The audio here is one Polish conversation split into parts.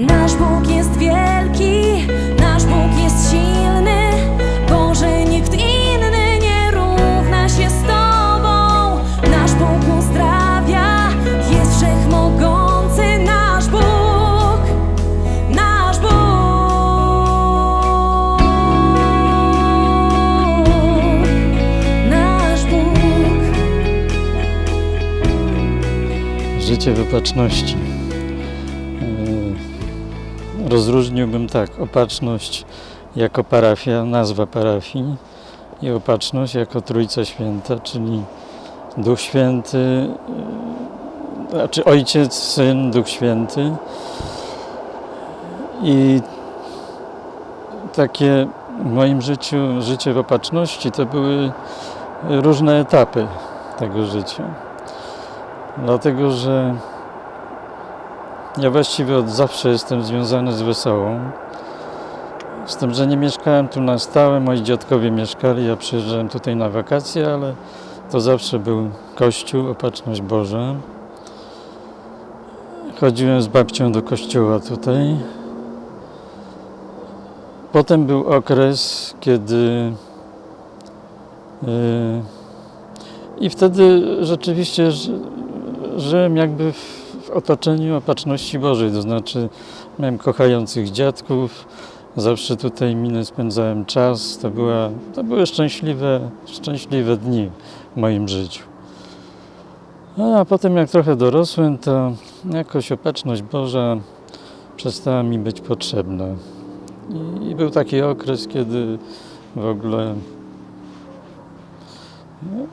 Nasz Bóg jest wielki, nasz Bóg jest silny. Boże, nikt inny nie równa się z Tobą. Nasz Bóg uzdrawia, jest wszechmogący. Nasz Bóg, nasz Bóg. Nasz Bóg. Życie w opatrzności. Yy, Rozróżniłbym tak, opatrzność jako parafia, nazwa parafii i opatrzność jako Trójca Święta, czyli Duch Święty, yy, znaczy Ojciec, Syn, Duch Święty. I takie w moim życiu, życie w opatrzności to były różne etapy tego życia. Dlatego, że ja właściwie od zawsze jestem związany z wesołą. Z tym, że nie mieszkałem tu na stałe, moi dziadkowie mieszkali, ja przyjeżdżałem tutaj na wakacje, ale to zawsze był kościół, opatrzność Boża. Chodziłem z babcią do kościoła tutaj. Potem był okres, kiedy yy, i wtedy rzeczywiście ży- żyłem jakby w, w otoczeniu opatrzności Bożej, to znaczy miałem kochających dziadków, zawsze tutaj minę spędzałem czas, to, była, to były szczęśliwe, szczęśliwe dni w moim życiu. No, a potem jak trochę dorosłem, to jakoś opatrzność Boża przestała mi być potrzebna. I, i był taki okres, kiedy w ogóle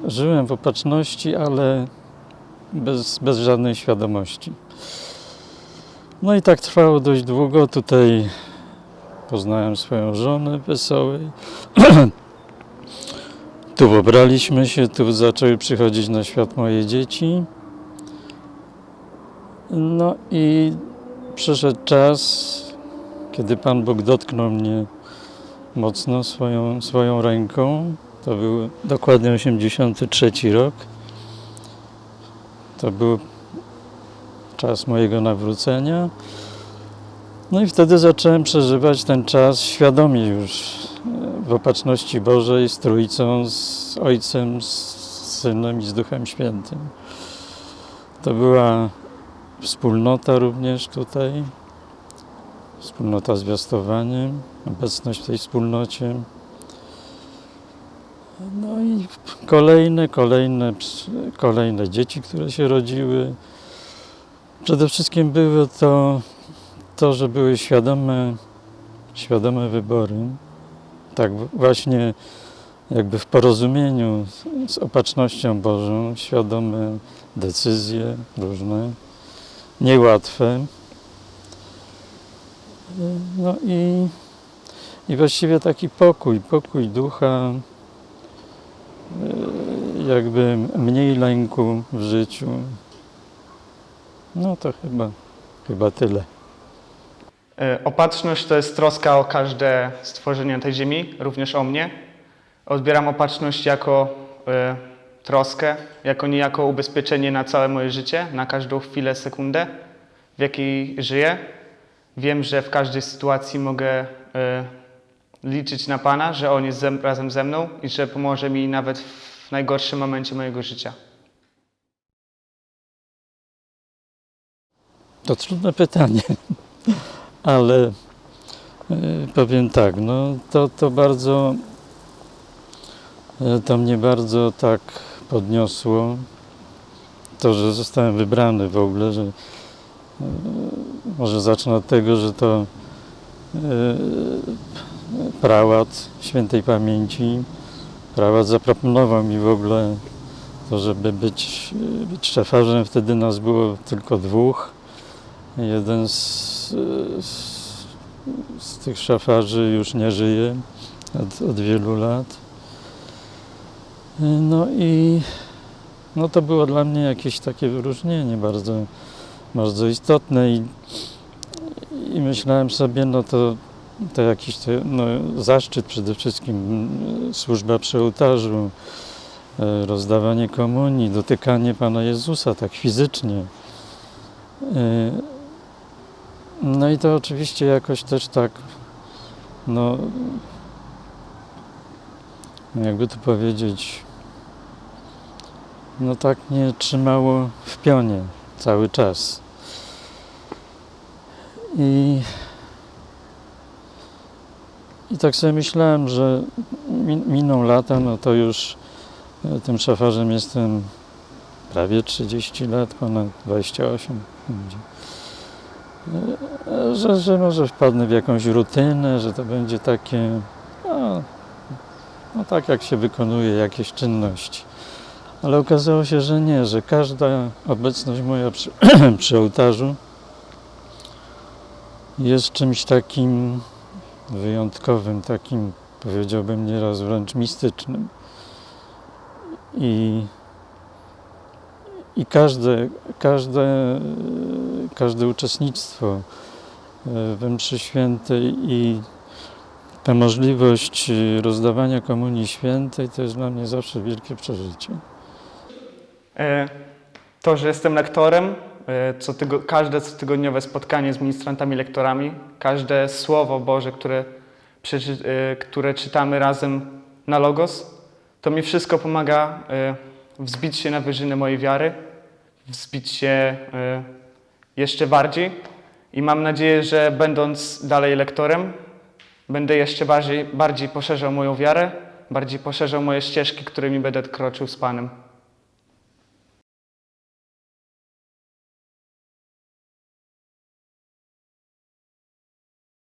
Żyłem w opatrzności, ale bez, bez żadnej świadomości. No i tak trwało dość długo. Tutaj poznałem swoją żonę wesołej. tu pobraliśmy się, tu zaczęły przychodzić na świat moje dzieci. No i przyszedł czas, kiedy Pan Bóg dotknął mnie mocno swoją, swoją ręką. To był dokładnie 83 rok. To był czas mojego nawrócenia. No i wtedy zacząłem przeżywać ten czas świadomie już e, w opatrzności Bożej z Trójcą, z Ojcem, z Synem i z Duchem Świętym. To była wspólnota również tutaj, wspólnota zwiastowaniem, obecność w tej wspólnocie. No i kolejne, kolejne, kolejne dzieci, które się rodziły. Przede wszystkim były to, to że były świadome, świadome wybory. Tak właśnie jakby w porozumieniu z, z opatrznością Bożą, świadome decyzje różne, niełatwe. No i, i właściwie taki pokój, pokój ducha, jakby mniej lęku w życiu. No to chyba, chyba tyle. E, Opatrzność to jest troska o każde stworzenie tej ziemi, również o mnie. Odbieram opatrzność jako e, troskę, jako niejako ubezpieczenie na całe moje życie, na każdą chwilę, sekundę, w jakiej żyję. Wiem, że w każdej sytuacji mogę e, liczyć na Pana, że On jest ze, razem ze mną i że pomoże mi nawet w najgorszym momencie mojego życia. To trudne pytanie, ale y, powiem tak, no to, to bardzo, y, to mnie bardzo tak podniosło, to, że zostałem wybrany w ogóle, że y, może zacznę od tego, że to prałat świętej pamięci, prałat zaproponował mi w ogóle to, żeby być, być szefarzem, wtedy nas było tylko dwóch. Jeden z, z, z tych szafarzy już nie żyje od, od wielu lat. No i no to było dla mnie jakieś takie wyróżnienie bardzo, bardzo istotne i, i myślałem sobie, no to, to jakiś no, zaszczyt przede wszystkim, mm, służba przy ołtarzu, e, rozdawanie komunii, dotykanie Pana Jezusa tak fizycznie. E, No i to oczywiście jakoś też tak, no, jakby to powiedzieć, no tak nie trzymało w pionie cały czas. I, i tak sobie myślałem, że min, miną lata, no to już e, tym szafarzem jestem prawie 30 lat, ponad 28 będzie. E, Że, że może wpadnę w jakąś rutynę, że to będzie takie, no, no tak jak się wykonuje jakieś czynności. Ale okazało się, że nie, że każda obecność moja przy, przy ołtarzu jest czymś takim wyjątkowym, takim powiedziałbym nieraz wręcz mistycznym. I, i każde, każde, każde uczestnictwo we mszy świętej i ta możliwość rozdawania komunii świętej to jest dla mnie zawsze wielkie przeżycie. E, To, że jestem lektorem, e, co tygo, każde cotygodniowe spotkanie z ministrantami lektorami, każde słowo Boże, które, przeczy, e, które czytamy razem na Logos, to mi wszystko pomaga e, wzbić się na wyżyny mojej wiary, wzbić się e, jeszcze bardziej i mam nadzieję, że będąc dalej lektorem, będę jeszcze bardziej, bardziej poszerzał moją wiarę, bardziej poszerzał moje ścieżki, którymi będę kroczył z Panem.